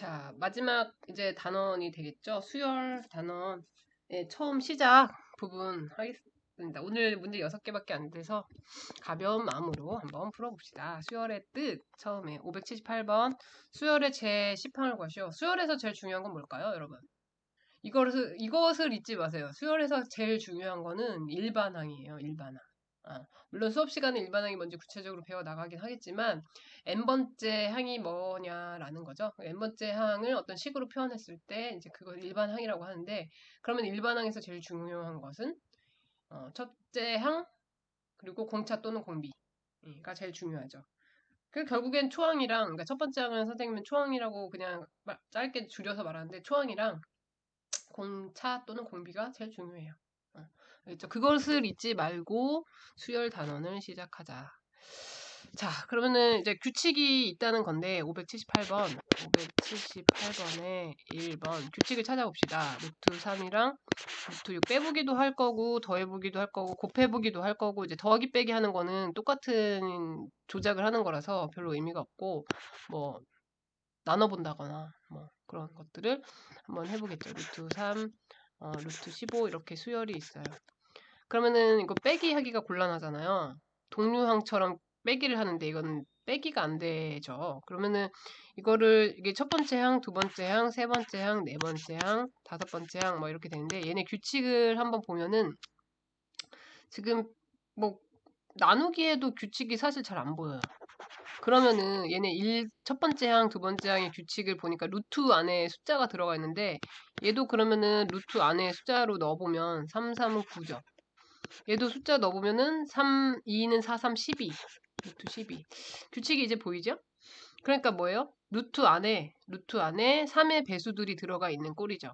자, 마지막 이제 단원이 되겠죠? 수열 단원의 처음 시작 부분 하겠습니다. 오늘 문제 6개밖에 안 돼서 가벼운 마음으로 한번 풀어봅시다. 수열의 뜻 처음에 578번 수열의 제 10항을 구하시오. 수열에서 제일 중요한 건 뭘까요, 여러분? 이것을, 이것을 잊지 마세요. 수열에서 제일 중요한 거는 일반항이에요, 일반항. 아, 물론 수업 시간에 일반 항이 뭔지 구체적으로 배워 나가긴 하겠지만 n번째 항이 뭐냐라는 거죠. n번째 항을 어떤 식으로 표현했을 때 이제 그걸 일반 항이라고 하는데 그러면 일반 항에서 제일 중요한 것은 어, 첫째 항 그리고 공차 또는 공비가 제일 중요하죠. 그 결국엔 초항이랑 그러니까 첫 번째 항은 선생님은 초항이라고 그냥 짧게 줄여서 말하는데 초항이랑 공차 또는 공비가 제일 중요해요. 그렇죠. 그것을 잊지 말고 수열 단원을 시작하자. 자, 그러면은 이제 규칙이 있다는 건데 578번, 578번에 1번 규칙을 찾아봅시다. 루트 3이랑 루트 6 빼보기도 할 거고 더해보기도 할 거고 곱해보기도 할 거고 이제 더하기 빼기 하는 거는 똑같은 조작을 하는 거라서 별로 의미가 없고 뭐 나눠본다거나 뭐 그런 것들을 한번 해보겠죠. 루트 3, 어, 루트 15 이렇게 수열이 있어요. 그러면은 이거 빼기 하기가 곤란하잖아요. 동류항처럼 빼기를 하는데 이건 빼기가 안 되죠. 그러면은 이거를 이게 첫 번째 항, 두 번째 항, 세 번째 항, 네 번째 항, 다섯 번째 항 뭐 이렇게 되는데 얘네 규칙을 한번 보면은 지금 뭐 나누기에도 규칙이 사실 잘 안 보여요. 그러면은 얘네 1, 첫 번째 항, 두 번째 항의 규칙을 보니까 루트 안에 숫자가 들어가 있는데 얘도 그러면은 루트 안에 숫자로 넣어보면 3, 3은 9죠. 얘도 숫자 넣어보면은 3, 2는 4, 3, 12. 루트 12. 규칙이 이제 보이죠? 그러니까 뭐예요? 루트 안에, 루트 안에 3의 배수들이 들어가 있는 꼴이죠.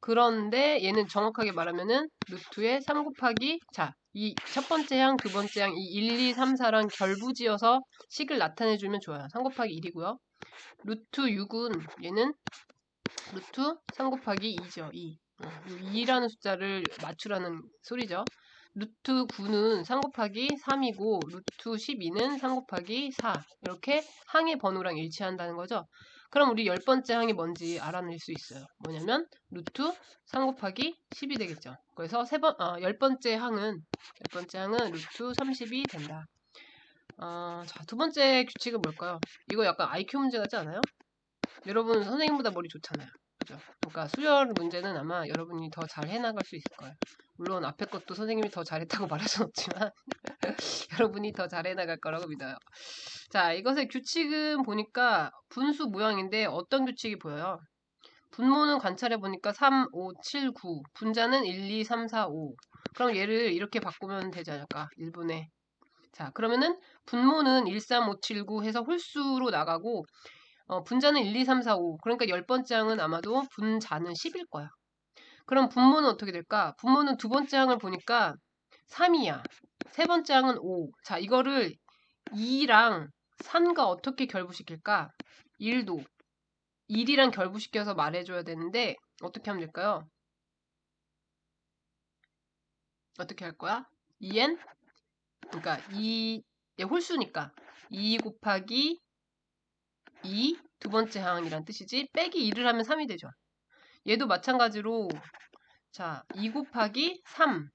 그런데 얘는 정확하게 말하면은 루트에 3 곱하기 자, 이 첫 번째 항, 두 번째 항, 이 1, 2, 3, 4랑 결부지어서 식을 나타내주면 좋아요. 3 곱하기 1이고요. 루트 6은 얘는 루트 3 곱하기 2죠. 2. 2라는 어, 숫자를 맞추라는 소리죠. 루트 9는 3 곱하기 3이고 루트 12는 3 곱하기 4 이렇게 항의 번호랑 일치한다는 거죠. 그럼 우리 열 번째 항이 뭔지 알아낼 수 있어요. 뭐냐면 루트 3 곱하기 10이 되겠죠. 그래서 세 번, 어, 열 번째 항은 열 번째 항은 루트 30이 된다. 어, 자, 두 번째 규칙은 뭘까요? 이거 약간 IQ 문제 같지 않아요? 여러분 선생님보다 머리 좋잖아요. 그죠? 그러니까 수열 문제는 아마 여러분이 더 잘 해나갈 수 있을 거예요. 물론 앞에 것도 선생님이 더 잘했다고 말할 순 없지만 여러분이 더 잘 해 나갈 거라고 믿어요. 자, 이것의 규칙은 보니까 분수 모양인데 어떤 규칙이 보여요? 분모는 관찰해 보니까 3, 5, 7, 9. 분자는 1, 2, 3, 4, 5. 그럼 얘를 이렇게 바꾸면 되지 않을까? 1분의. 자, 그러면은 분모는 1, 3, 5, 7, 9 해서 홀수로 나가고 어, 분자는 1, 2, 3, 4, 5. 그러니까 열 번째 항은 아마도 분자는 10일 거야. 그럼 분모는 어떻게 될까? 분모는 두 번째 항을 보니까 3이야. 세 번째 항은 5. 자, 이거를 2랑 3과 어떻게 결부시킬까? 1도. 1이랑 결부시켜서 말해줘야 되는데 어떻게 하면 될까요? 어떻게 할 거야? 2n? 그러니까 2, 의 홀수니까 2 곱하기 2, 두 번째 항이란 뜻이지. 빼기 2를 하면 3이 되죠. 얘도 마찬가지로 자, 2 곱하기 3.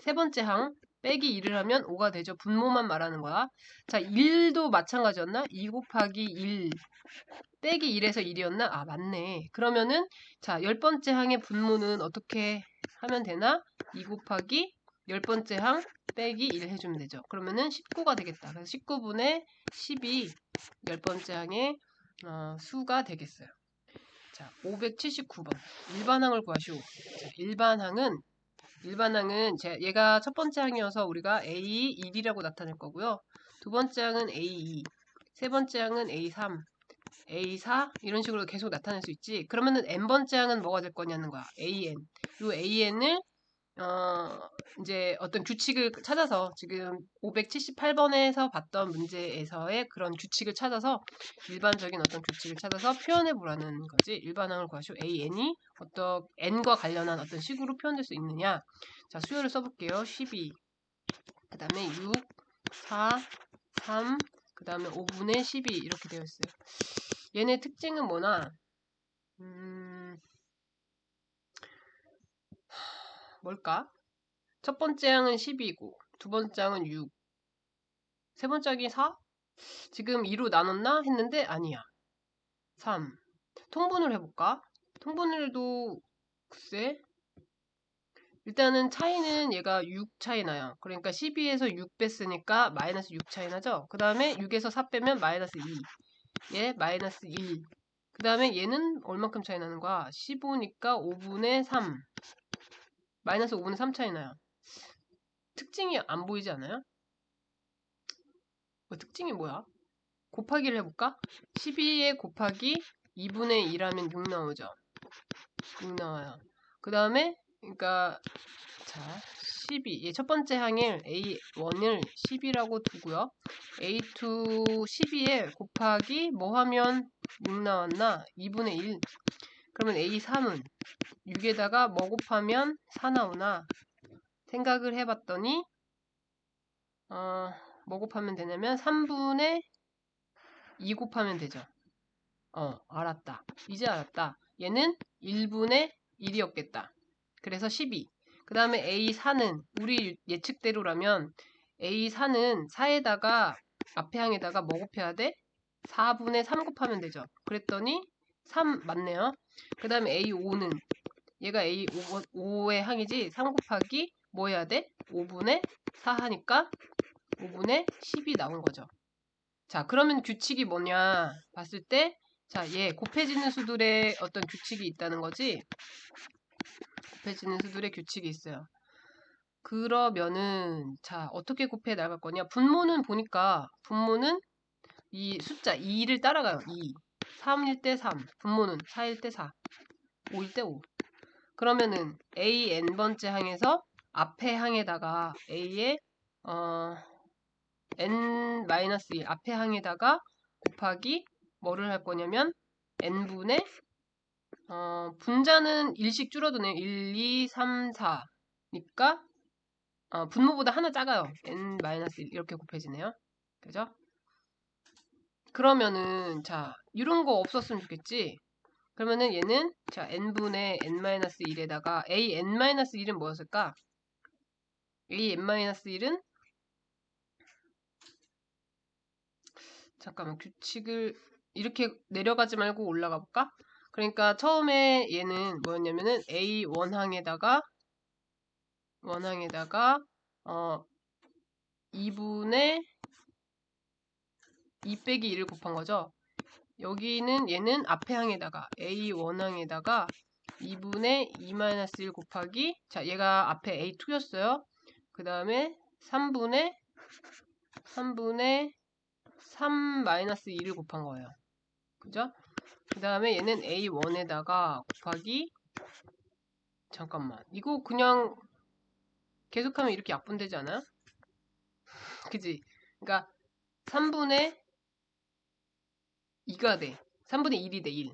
세 번째 항 빼기 2를 하면 5가 되죠. 분모만 말하는 거야. 자, 1도 마찬가지였나? 2 곱하기 1 빼기 1에서 1이었나? 아, 맞네. 그러면은 자, 열 번째 항의 분모는 어떻게 하면 되나? 2 곱하기 열 번째 항 빼기 1 해주면 되죠. 그러면은 19가 되겠다. 그래서 19분의 10이 열 번째 항의 어, 수가 되겠어요. 자, 579번. 일반항을 구하시오. 자, 일반항은 일반항은 제, 얘가 첫 번째 항이어서 우리가 A1이라고 나타낼 거고요. 두 번째 항은 A2, 세 번째 항은 A3, A4 이런 식으로 계속 나타낼 수 있지. 그러면은 n번째 항은 뭐가 될 거냐는 거야. AN. 이 AN을 어, 이제 어떤 규칙을 찾아서 지금 578번에서 봤던 문제에서의 그런 규칙을 찾아서 일반적인 어떤 규칙을 찾아서 표현해 보라는 거지. 일반항을 구하시오. AN이 어떤 N과 관련한 어떤 식으로 표현될 수 있느냐. 자, 수요를 써볼게요. 12. 그 다음에 6, 4, 3, 그 다음에 5분의 12 이렇게 되어 있어요. 얘네 특징은 뭐나 음, 뭘까? 첫 번째 항은 12고, 두 번째 항은 6, 세 번째 항이 4? 지금 2로 나눴나? 했는데 아니야. 3. 통분을 해볼까? 통분을 해도 글쎄 일단은 차이는 얘가 6 차이 나요. 그러니까 12에서 6 뺐으니까 마이너스 6 차이 나죠? 그 다음에 6에서 4 빼면 마이너스 2. 얘 마이너스 1. 그 다음에 얘는 얼만큼 차이 나는 거야? 15니까 5분의 3. 마이너스 5분의 3 차이 나요. 특징이 안 보이지 않아요? 뭐 특징이 뭐야? 곱하기를 해볼까? 12에 곱하기 2분의 2라면 6 나오죠. 6 나와요. 그 다음에 그러니까 자 12. 예, 첫 번째 항일 A1을 10이라고 두고요. A2 12에 곱하기 뭐 하면 6 나왔나? 2분의 1. 그러면 A3은 6에다가 뭐 곱하면 4 나오나? 생각을 해봤더니 어, 뭐 곱하면 되냐면 3분의 2 곱하면 되죠. 어, 알았다. 이제 알았다. 얘는 1분의 1이었겠다. 그래서 12. 그 다음에 A4는 우리 예측대로라면 A4는 4에다가 앞에 항에다가 뭐 곱해야 돼? 4분의 3 곱하면 되죠. 그랬더니 3 맞네요. 그 다음에 A5는 얘가 A5, 의 항이지 3 곱하기 뭐 해야 돼? 5분의 4 하니까 5분의 10이 나온 거죠. 자 그러면 규칙이 뭐냐 봤을 때 자, 얘 곱해지는 수들의 어떤 규칙이 있다는 거지. 곱해지는 수들의 규칙이 있어요. 그러면은 자 어떻게 곱해 나갈 거냐 분모는 보니까 분모는 이 숫자 2를 따라가요 2 3일 때 3 분모는 4일 때 4 5일 때 5 그러면은 a n번째 항에서 앞에 항에다가 a의 어 n-1 앞에 항에다가 곱하기 뭐를 할 거냐면 n분의 어, 분자는 일씩 줄어드네요. 1, 2, 3, 4니까 어, 분모보다 하나 작아요. n-1 이렇게 곱해지네요. 그죠? 그러면은 자 이런 거 없었으면 좋겠지. 그러면은 얘는 자 n분의 n-1에다가 a n-1은 뭐였을까? a n-1은 잠깐만 규칙을 이렇게 내려가지 말고 올라가 볼까? 그러니까 처음에 얘는 뭐였냐면은 A 원항에다가 원항에다가 어 2분의 2 빼기 1을 곱한 거죠. 여기는 얘는 앞에 항에다가 A 원항에다가 2분의 2-1 곱하기 자 얘가 앞에 A2였어요. 그 다음에 3분의 3분의 3-2를 곱한 거예요. 그죠? 그 다음에 얘는 A1에다가 곱하기 잠깐만 이거 그냥 계속하면 이렇게 약분되지 않아요? 그지? 그러니까 3분의 2가 돼 3분의 1이 돼 1.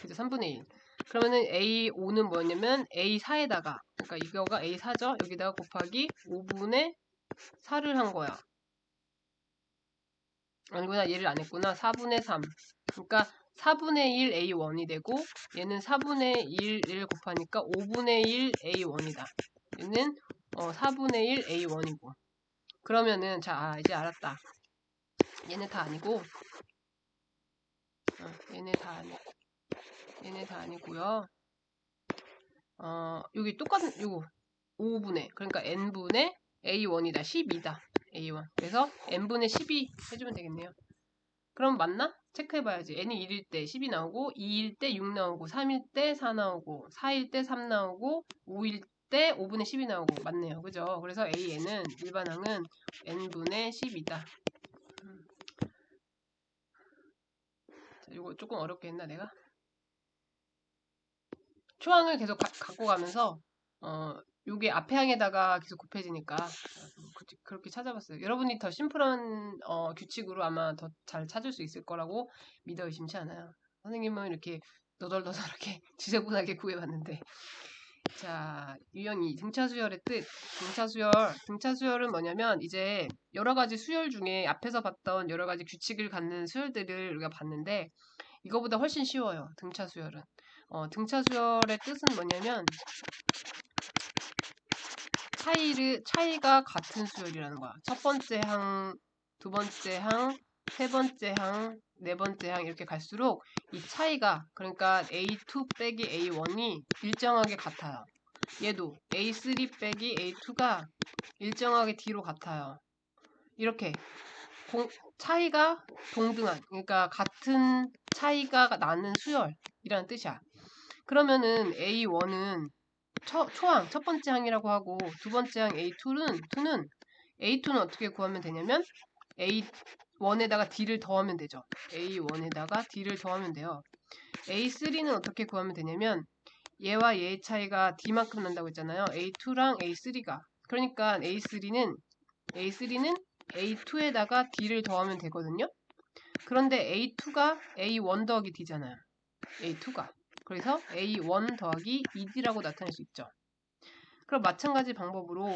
그죠? 3분의 1. 그러면은 A5는 뭐였냐면 A4에다가 그러니까 이거가 A4죠? 여기다가 곱하기 5분의 4를 한 거야. 아니구나 얘를 안 했구나 4분의 3 그러니까 4분의 1 A1이 되고 얘는 4분의 1을 곱하니까 5분의 1 A1이다 얘는 어, 4분의 1 A1이고 그러면은 자 아, 이제 알았다 얘네 다 아니고 어, 얘네 다 아니고 얘네 다 아니고요 어 여기 똑같은 요거 5분의 그러니까 n분의 A1이다 12다 A1. 그래서 n분의 12 해주면 되겠네요. 그럼 맞나? 체크해봐야지. n이 1일 때 10이 나오고 2일 때 6 나오고 3일 때 4 나오고 4일 때 3 나오고 5일 때 5분의 10이 나오고 맞네요. 그죠? 그래서 AN은 일반항은 n분의 10이다. 음. 자, 이거 조금 어렵게 했나 내가? 초항을 계속 가, 갖고 가면서 어, 요게 앞에 항에다가 계속 곱해지니까 그렇게 찾아봤어요. 여러분이 더 심플한 어, 규칙으로 아마 더 잘 찾을 수 있을 거라고 믿어 의심치 않아요. 선생님은 이렇게 너덜너덜하게 지저분하게 구해봤는데 자 유형이 등차 수열의 뜻 등차 수열 등차 수열은 뭐냐면 이제 여러 가지 수열 중에 앞에서 봤던 여러 가지 규칙을 갖는 수열들을 우리가 봤는데 이거보다 훨씬 쉬워요. 등차 수열은. 어, 등차 수열의 뜻은 뭐냐면 차이를 차이가 같은 수열이라는 거야. 첫 번째 항, 두 번째 항, 세 번째 항, 네 번째 항 이렇게 갈수록 이 차이가 그러니까 A2 빼기 A1이 일정하게 같아요. 얘도 A3 빼기 A2가 일정하게 D로 같아요. 이렇게 공, 차이가 동등한 그러니까 같은 차이가 나는 수열이라는 뜻이야. 그러면은 A1은 초, 초항 첫 번째 항이라고 하고 두 번째 항 A2는 2는 A2는 어떻게 구하면 되냐면 A1에다가 D를 더하면 되죠. A1에다가 D를 더하면 돼요. A3는 어떻게 구하면 되냐면 얘와 얘의 차이가 D만큼 난다고 했잖아요. A2랑 A3가. 그러니까 A3는 A3는 A2에다가 D를 더하면 되거든요. 그런데 A2가 A1 더하기 D잖아요. A2가. 그래서 A1 더하기 2D라고 나타낼 수 있죠. 그럼 마찬가지 방법으로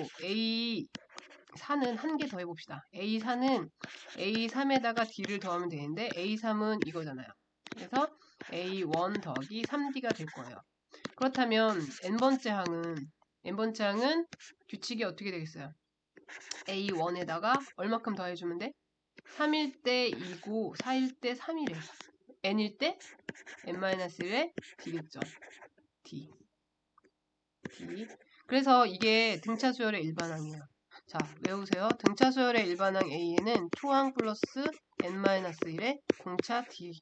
A4는 한 개 더 해봅시다. A4는 A3에다가 D를 더하면 되는데 A3은 이거잖아요. 그래서 A1 더하기 3D가 될 거예요. 그렇다면 n번째 항은 n번째 항은 규칙이 어떻게 되겠어요? A1에다가 얼마큼 더해주면 돼? 3일 때 2고 4일 때 3이래. n일 때 n-1에 d겠죠. d. d. 그래서 이게 등차 수열의 일반항이에요. 자, 외우세요. 등차 수열의 일반항 A에는 초항 플러스 n-1의 공차 d.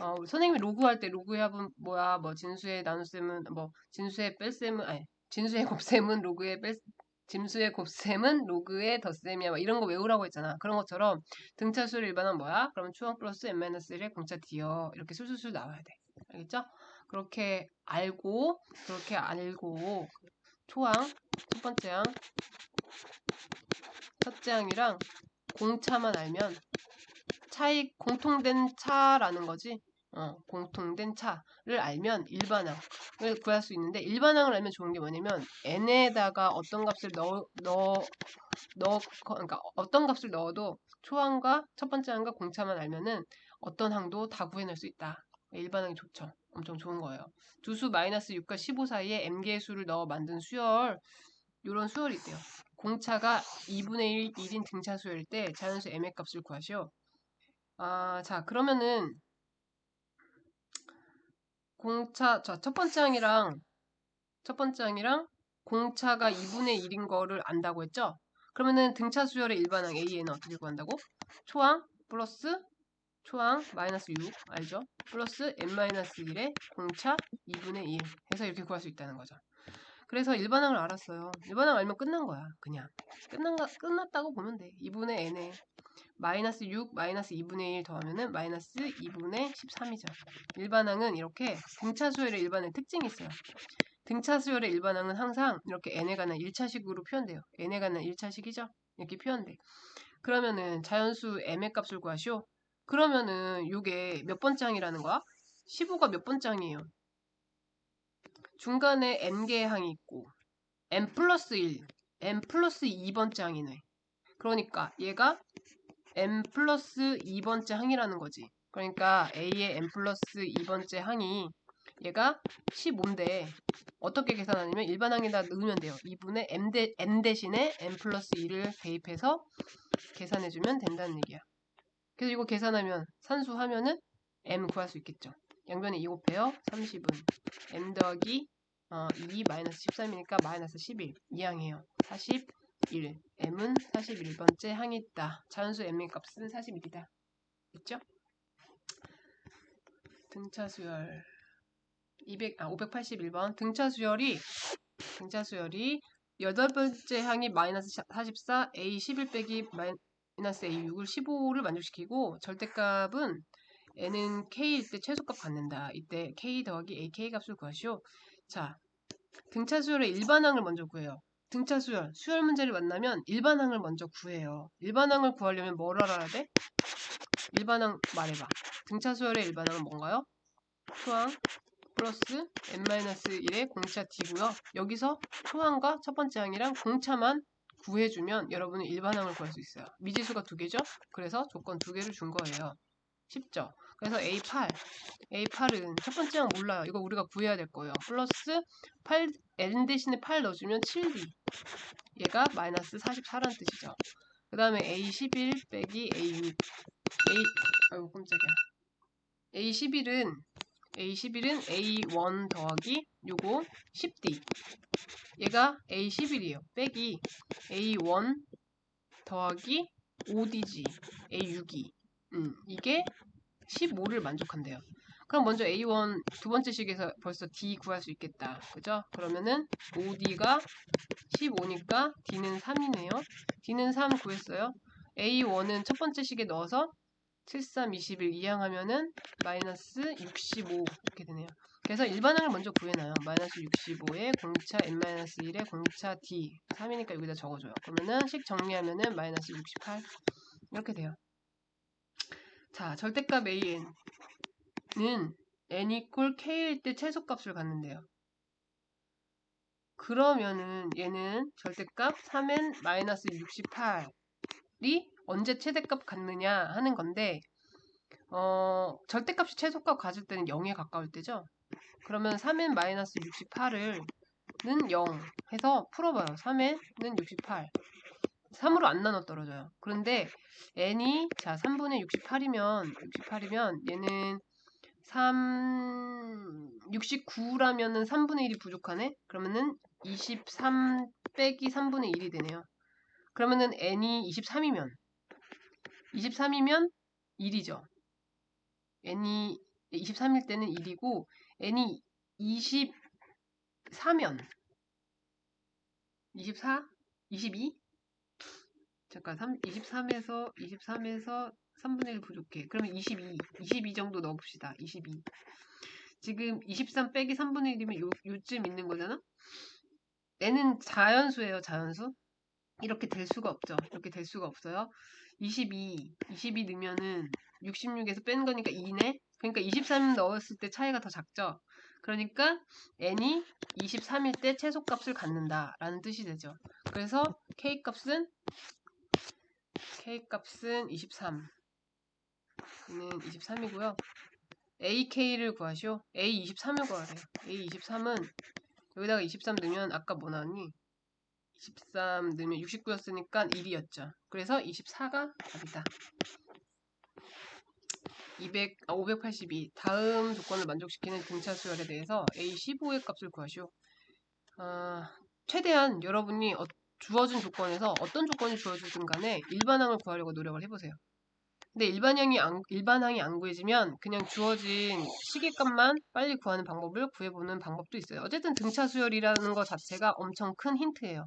어, 선생님이 로그할 때 로그의 합은 뭐야? 뭐 진수의 나눗셈은 뭐 진수의 뺄셈은 아니 진수의 곱셈은 로그의 뺄 짐수의 곱셈은 로그의 덧셈이야. 막 이런 거 외우라고 했잖아. 그런 것처럼 등차수를 일반은 뭐야? 그러면 추항 플러스 n-1의 공차 d요. 이렇게 술술술 나와야 돼. 알겠죠? 그렇게 알고 그렇게 알고 초항 첫 번째 항 첫째 항이랑 공차만 알면 차이 공통된 차라는 거지. 어, 공통된 차를 알면 일반항을 구할 수 있는데 일반항을 알면 좋은 게 뭐냐면 n에다가 어떤 값을 넣어 넣어 넣어 그러니까 어떤 값을 넣어도 초항과 첫 번째 항과 공차만 알면은 어떤 항도 다 구해낼 수 있다. 일반항이 좋죠. 엄청 좋은 거예요. 두 수 마이너스 6과 15 사이에 m개의 수를 넣어 만든 수열 이런 수열이 있대요. 공차가 2분의 1, 1인 등차 수열일 때 자연수 m의 값을 구하시오. 아, 자 그러면은 공차, 자, 첫 번째 항이랑, 첫 번째 항이랑 공차가 2분의 1인 거를 안다고 했죠? 그러면은 등차 수열의 일반항 A에는 어떻게 구한다고? 초항 플러스 초항 마이너스 6 알죠? 플러스 n-1의 공차 2분의 1 해서 이렇게 구할 수 있다는 거죠. 그래서 일반항을 알았어요. 일반항 알면 끝난 거야. 그냥 끝난 가, 끝났다고 보면 돼. 2분의 n에 마이너스 6 마이너스 2분의 1 더하면은 마이너스 2분의 13이죠. 일반항은 이렇게 등차 수열의 일반의 특징이 있어요. 등차 수열의 일반항은 항상 이렇게 n에 관한 1차식으로 표현돼요. n에 관한 1차식이죠. 이렇게 표현돼. 그러면은 자연수 m의 값을 구하시오. 그러면은 이게 몇 번째 항이라는 거야? 15가 몇 번째 항이에요? 중간에 n개의 항이 있고 n 플러스 1, n 플러스 2번째 항이네. 그러니까 얘가 n 플러스 2번째 항이라는 거지. 그러니까 a의 n 플러스 2번째 항이 얘가 15인데 어떻게 계산하냐면 일반 항에다 넣으면 돼요. 2분의 m, 대, n 대신에 n 플러스 2를 대입해서 계산해주면 된다는 얘기야. 그래서 이거 계산하면 산수하면은 m 구할 수 있겠죠. 양변에 2 곱해요. 30은 m 더하기 어, 2 마이너스 13이니까 마이너스 11 이항이에요. 41 m은 41번째 항이 있다. 자연수 m의 값은 41이다. 있죠? 등차 수열 200, 아, 581번 등차 수열이 등차 수열이 여덟 번째 항이 마이너스 44 a 11 빼기 마이너스 a 6을 15를 만족시키고 절대값은 n은 k일 때 최소값 갖는다. 이때 k 더하기 a k 값을 구하시오. 자, 등차 수열의 일반항을 먼저 구해요. 등차 수열, 수열 문제를 만나면 일반항을 먼저 구해요. 일반항을 구하려면 뭘 알아야 돼? 일반항 말해봐. 등차 수열의 일반항은 뭔가요? 초항 플러스 n-1의 공차 d고요. 여기서 초항과 첫 번째 항이랑 공차만 구해주면 여러분은 일반항을 구할 수 있어요. 미지수가 두 개죠? 그래서 조건 두 개를 준 거예요. 쉽죠? 그래서 A8, A8은 첫 번째 항 몰라요. 이거 우리가 구해야 될 거예요. 플러스 8, N 대신에 8 넣어주면 7B. 얘가 마이너스 44라는 뜻이죠. 그 다음에 A11 빼기 A6. A, 아이고 깜짝이야. A11은 A11은 A1 더하기 요거 10D. 얘가 A11이에요. 빼기 A1 더하기 5DG. A6이. 음, 이게 15를 만족한대요. 그럼 먼저 A1 두 번째 식에서 벌써 D 구할 수 있겠다. 그죠? 그러면은 5D가 15니까 D는 3이네요. D는 3 구했어요. A1은 첫 번째 식에 넣어서 7, 3, 21 이항하면은 마이너스 65 이렇게 되네요. 그래서 일반항을 먼저 구해놔요. 마이너스 65에 공차 n-1에 공차 d 3이니까 여기다 적어줘요. 그러면은 식 정리하면은 마이너스 68 이렇게 돼요. 자, 절대값 an은 n 이퀄 k일 때 최소값을 갖는데요. 그러면은 얘는 절대값 3n 마이너스 68이 언제 최대값 갖느냐 하는 건데 어, 절대값이 최소값 가질 때는 0에 가까울 때죠. 그러면 3n 마이너스 68을 는 0 해서 풀어봐요. 3n은 68. 3으로 안 나눠 떨어져요. 그런데 n이 자 3분의 68이면 68이면 얘는 3 69라면은 3분의 1이 부족하네. 그러면은 23 빼기 3분의 1이 되네요. 그러면은 n이 23이면 23이면 1이죠. n이 23일 때는 1이고 n이 24면 24? 22? 잠깐 3, 23에서 23에서 3분의 1 부족해. 그러면 22, 22 정도 넣어봅시다. 22. 지금 23 빼기 3분의 1이면 요, 요쯤 있는 거잖아? n은 자연수예요, 자연수. 이렇게 될 수가 없죠. 이렇게 될 수가 없어요. 22, 22 넣으면은 66에서 뺀 거니까 2네? 그러니까 23 넣었을 때 차이가 더 작죠. 그러니까 n이 23일 때 최소값을 갖는다라는 뜻이 되죠. 그래서 k 값은 k 값은 23. 는 23이고요. ak를 구하시오. a 23을 구하래요. a 23은 여기다가 23 넣으면 아까 뭐 나왔니? 23 넣으면 69였으니까 1이었죠. 그래서 24가 답이다. 200, 아, 582. 다음 조건을 만족시키는 등차 수열에 대해서 A15의 값을 구하시오. 아, 최대한 여러분이 어, 주어진 조건에서 어떤 조건이 주어지든 간에 일반항을 구하려고 노력을 해보세요. 근데 일반항이 안, 일반항이 안 구해지면 그냥 주어진 시계값만 빨리 구하는 방법을 구해보는 방법도 있어요. 어쨌든 등차 수열이라는 것 자체가 엄청 큰 힌트예요.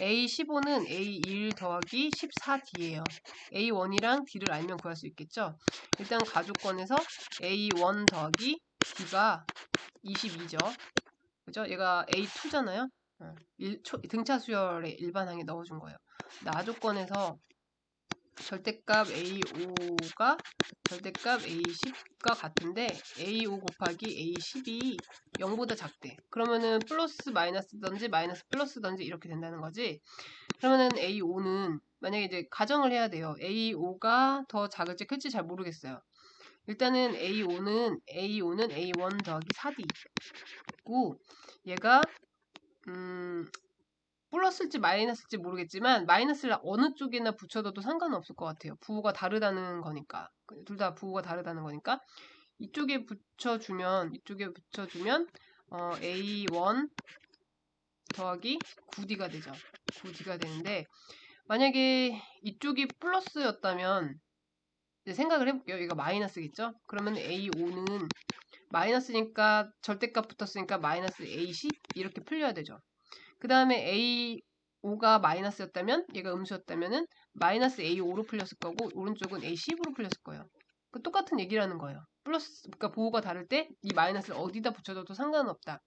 A15는 A1 더하기 14D예요. A1이랑 D를 알면 구할 수 있겠죠? 일단 가족권에서 A1 더하기 D가 22죠. 그죠? 얘가 A2잖아요. 어, 등차 수열의 일반항에 넣어준 거예요. 나 조건에서 절대값 A5가 절대값 A10과 같은데 A5 곱하기 A10이 0보다 작대. 그러면은 플러스 마이너스든지 마이너스 플러스든지 이렇게 된다는 거지. 그러면은 A5는 만약에 이제 가정을 해야 돼요. A5가 더 작을지 클지 잘 모르겠어요. 일단은 A5는 A5는 A1 더하기 4D고 얘가 음 플러스일지 마이너스일지 모르겠지만 마이너스를 어느 쪽에나 붙여둬도 상관은 없을 것 같아요. 부호가 다르다는 거니까. 둘 다 부호가 다르다는 거니까. 이쪽에 붙여주면 이쪽에 붙여주면 어, A1 더하기 9D가 되죠. 9D가 되는데 만약에 이쪽이 플러스였다면 생각을 해볼게요. 이거 마이너스겠죠? 그러면 A5는 마이너스니까 절대값 붙었으니까 마이너스 A10 이렇게 풀려야 되죠. 그 다음에 A5가 마이너스였다면 얘가 음수였다면은 마이너스 A5로 풀렸을 거고 오른쪽은 A10으로 풀렸을 거예요. 그 똑같은 얘기라는 거예요. 플러스 그러니까 보호가 다를 때 이 마이너스를 어디다 붙여줘도 상관은 없다.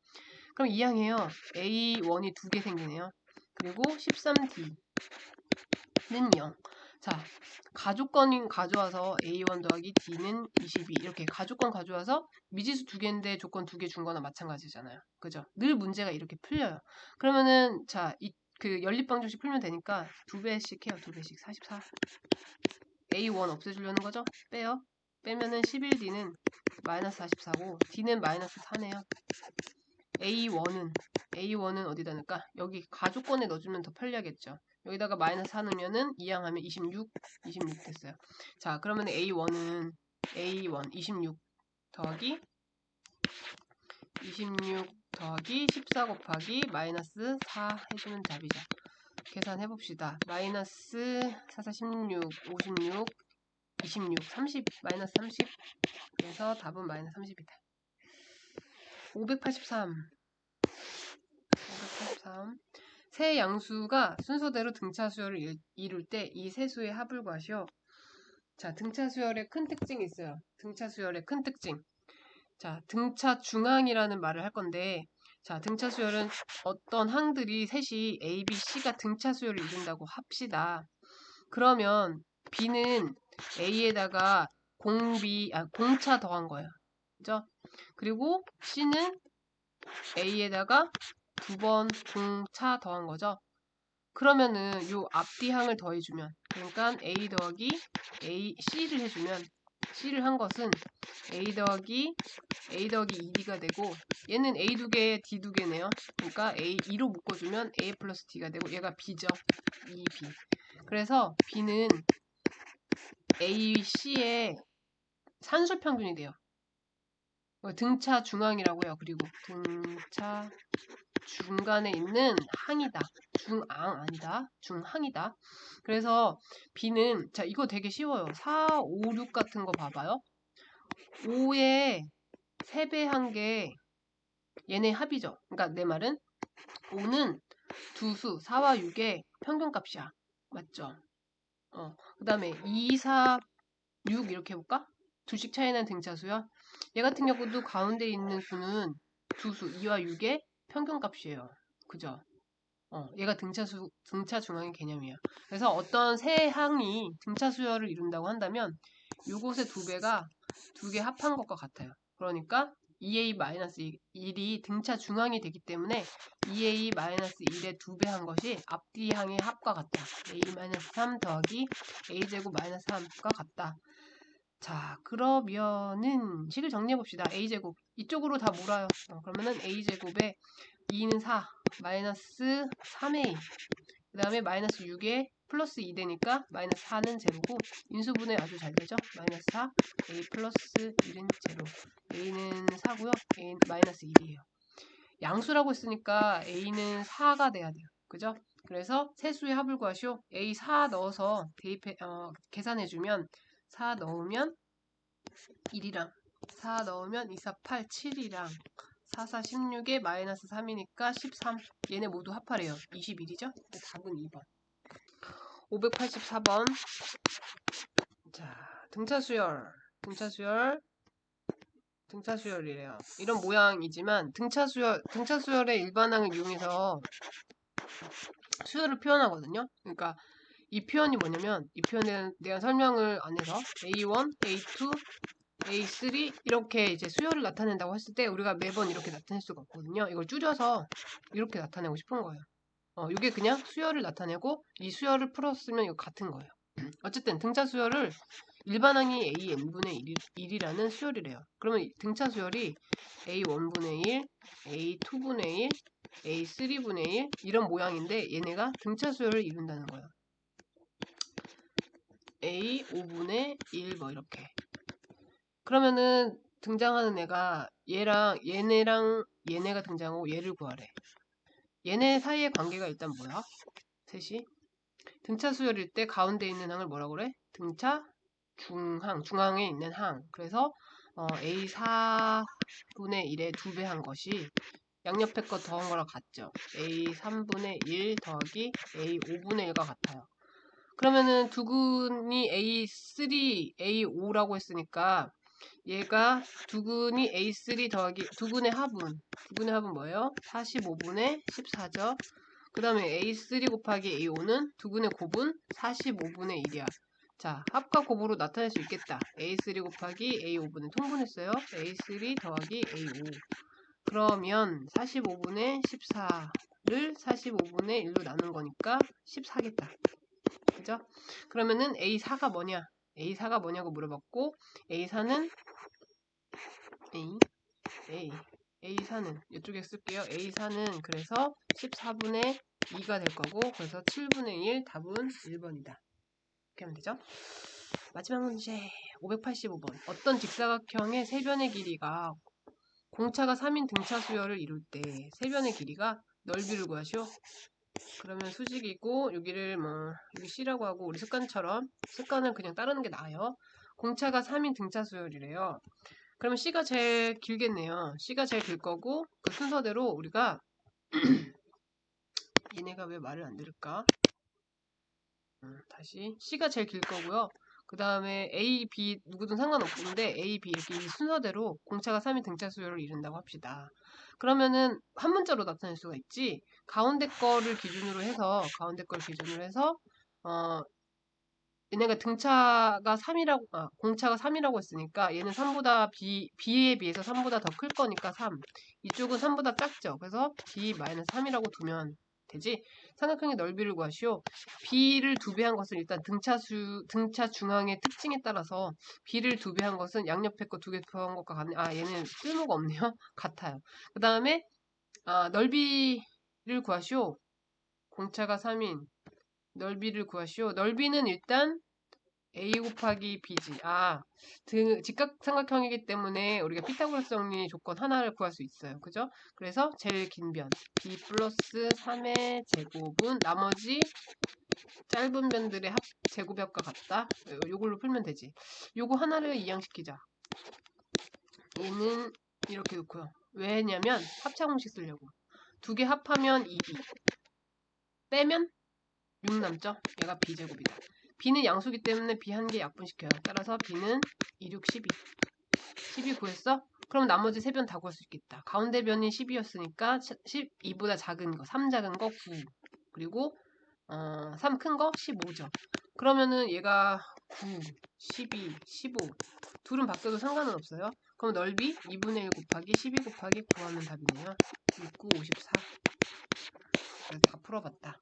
그럼 이항해요. A1이 두 개 생기네요. 그리고 13D는 0. 자, 가족권인 가져와서 A1 더하기 D는 22 이렇게 가족권 가져와서 미지수 두 개인데 조건 두 개 준 거나 마찬가지잖아요. 그죠? 늘 문제가 이렇게 풀려요. 그러면은 자, 이 그 연립방정식 풀면 되니까 두 배씩 해요. 두 배씩 44. A1 없애주려는 거죠? 빼요. 빼면은 11D는 마이너스 44고 D는 마이너스 4네요. A1은 A1은 어디다 넣을까? 여기 가족권에 넣어주면 더 편리하겠죠. 여기다가 마이너스 4 넣으면은 이항하면 26, 26 됐어요. 자, 그러면 A1은 A1 26 더하기 26 더하기 14 곱하기 마이너스 4 해주면 답이죠. 계산해 봅시다. 마이너스 4, 4, 16, 56, 26, 30, 마이너스 30. 그래서 답은 마이너스 30이다. 583. 583. 세 양수가 순서대로 등차 수열을 이룰 때 이 세 수의 합을 구하시오. 자, 등차 수열의 큰 특징이 있어요. 등차 수열의 큰 특징. 자, 등차 중앙이라는 말을 할 건데, 자, 등차 수열은 어떤 항들이 셋이 A, B, C가 등차 수열을 이룬다고 합시다. 그러면 B는 A에다가 공비, 아, 공차 더한 거예요. 그죠? 그리고 C는 A에다가 두 번 공차 더한 거죠. 그러면은 요 앞뒤 항을 더해주면 그러니까 A 더하기 A, C를 해주면 C를 한 것은 A 더하기 A 더하기 2D가 되고 얘는 A 두 개, D 두 개네요. 그러니까 A 2로 묶어주면 A 플러스 D가 되고 얘가 B죠. 2B. 그래서 B는 A, C의 산술 평균이 돼요. 등차 중앙이라고요. 그리고 등차 중간에 있는 항이다. 중앙 아니다. 중항이다. 그래서 B는 자 이거 되게 쉬워요. 4, 5, 6 같은 거 봐봐요. 5의 3배 한 게 얘네 합이죠. 그러니까 내 말은 5는 두 수 4와 6의 평균값이야. 맞죠? 어, 그 다음에 2, 4, 6 이렇게 해볼까? 두씩 차이 난 등차수요. 얘 같은 경우도 가운데 있는 수는 두 수 2와 6의 평균값이에요. 그죠? 어, 얘가 등차수, 등차 중앙의 개념이에요. 그래서 어떤 세 항이 등차 수열을 이룬다고 한다면 요것의 두 배가 두 개 합한 것과 같아요. 그러니까 2a-1이 등차 중앙이 되기 때문에 2a-1의 두 배 한 것이 앞뒤 항의 합과 같다. a-3 더하기 a제곱 마이너스 3과 같다. 자, 그러면은 식을 정리해 봅시다. a제곱 이쪽으로 다 몰아요. 어, 그러면은 a제곱에 2는 4, 마이너스 3a 그 다음에 마이너스 6에 플러스 2 되니까 마이너스 4는 제로고 인수분해 아주 잘 되죠? 마이너스 4, a 플러스 1은 제로 a는 4고요. a 마이너스 1이에요. 양수라고 했으니까 a는 4가 돼야 돼요. 그죠? 그래서 세수의 합을 구하시오. a 4 넣어서 대입해, 어, 계산해주면 4 넣으면 1이랑 4 넣으면 2, 4, 8, 7이랑 4, 4, 16에 마이너스 3이니까 13 얘네 모두 합하래요. 21이죠? 답은 2번. 584번. 자 등차수열. 등차수열. 등차수열이래요. 이런 모양이지만 등차수열 등차수열의 일반항을 이용해서 수열을 표현하거든요. 그러니까 이 표현이 뭐냐면 이 표현에 대한 설명을 안 해서 A1, A2, A3 이렇게 이제 수열을 나타낸다고 했을 때 우리가 매번 이렇게 나타낼 수가 없거든요. 이걸 줄여서 이렇게 나타내고 싶은 거예요. 어, 이게 그냥 수열을 나타내고 이 수열을 풀었으면 이거 같은 거예요. 어쨌든 등차 수열을 일반항이 AN분의 1, 이라는 수열이래요. 그러면 등차 수열이 A1분의 1, A2분의 1, A3분의 1 이런 모양인데 얘네가 등차 수열을 이룬다는 거예요. A 5분의 1 뭐 이렇게. 그러면은 등장하는 애가 얘랑 얘네랑 얘네가 등장하고 얘를 구하래. 얘네 사이의 관계가 일단 뭐야? 셋이? 등차 수열일 때 가운데 있는 항을 뭐라고 그래? 등차 중항 중앙에 있는 항. 그래서 어, A 4분의 1의 두배 한 것이 양옆에 거 더한 거랑 같죠. A 3분의 1 더하기 A 5분의 1과 같아요 그러면은 두근이 A3, A5라고 했으니까 얘가 두근이 A3 더하기 두근의 합은 두근의 합은 뭐예요? 45분의 14죠. 그 다음에 A3 곱하기 A5는 두근의 곱은 45분의 1이야. 자, 합과 곱으로 나타낼 수 있겠다. A3 곱하기 A5분의 통분했어요. A3 더하기 A5. 그러면 45분의 14를 45분의 1로 나눈 거니까 14겠다. 그죠? 그러면은 A4가 뭐냐? A4가 뭐냐고 물어봤고 A4는 A A A4는 이쪽에 쓸게요. A4는 그래서 14분의 2가 될 거고 그래서 7분의 1 답은 1번이다. 이렇게 하면 되죠? 마지막 문제 585번 어떤 직사각형의 세변의 길이가 공차가 3인 등차 수열을 이룰 때 세변의 길이가 넓이를 구하시오. 그러면 수직이고 여기를 뭐 여기 C라고 하고 우리 습관처럼 습관을 그냥 따르는 게 나아요. 공차가 3인 등차 수열이래요. 그러면 C가 제일 길겠네요. C가 제일 길 거고 그 순서대로 우리가 얘네가 왜 말을 안 들을까? 음, 다시 C가 제일 길 거고요. 그 다음에 A, B 누구든 상관없는데 A, B 이렇게 이 순서대로 공차가 3인 등차 수열을 이룬다고 합시다. 그러면은 한 문자로 나타낼 수가 있지. 가운데 거를 기준으로 해서 가운데 걸 기준으로 해서 어 얘네가 등차가 3이라고 아, 공차가 3이라고 했으니까 얘는 3보다 B B에 비해서 3보다 더 클 거니까 3. 이쪽은 3보다 작죠. 그래서 B-3이라고 두면 되지. 삼각형의 넓이를 구하시오. B를 두 배 한 것은 일단 등차수 등차 중앙의 특징에 따라서 B를 두 배 한 것은 양옆에 거 두 개 더한 것과 같네. 아 얘는 쓸모가 없네요. 같아요. 그 다음에 아, 넓이를 구하시오. 공차가 3인 넓이를 구하시오. 넓이는 일단 a 곱하기 b지. 아, 등, 직각삼각형이기 때문에 우리가 피타고라스 정리 조건 하나를 구할 수 있어요. 그죠? 그래서 제일 긴 변 b 플러스 3의 제곱은 나머지 짧은 변들의 합 제곱합과 같다. 요- 요걸로 풀면 되지. 요거 하나를 이양시키자. 얘는 이렇게 놓고요. 왜냐면 합차 공식 쓰려고. 두 개 합하면 2b. 빼면 6 남죠? 얘가 b제곱이다. B는 양수기 때문에 b 한 개 약분시켜요. 따라서 b는 2, 6, 12. 12 구했어? 그럼 나머지 세 변 다 구할 수 있겠다. 가운데 변이 10이었으니까 12보다 작은 거, 3 작은 거 9. 그리고 어, 3 큰 거 15죠. 그러면은 얘가 9, 12, 15. 둘은 바뀌어도 상관은 없어요. 그럼 넓이 2분의 1 곱하기 12 곱하기 9 하면 답이네요. 69, 54. 그래서 다 풀어봤다.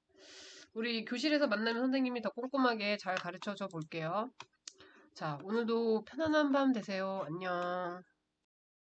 우리 교실에서 만나면 선생님이 더 꼼꼼하게 잘 가르쳐 줘 볼게요. 자, 오늘도 편안한 밤 되세요. 안녕.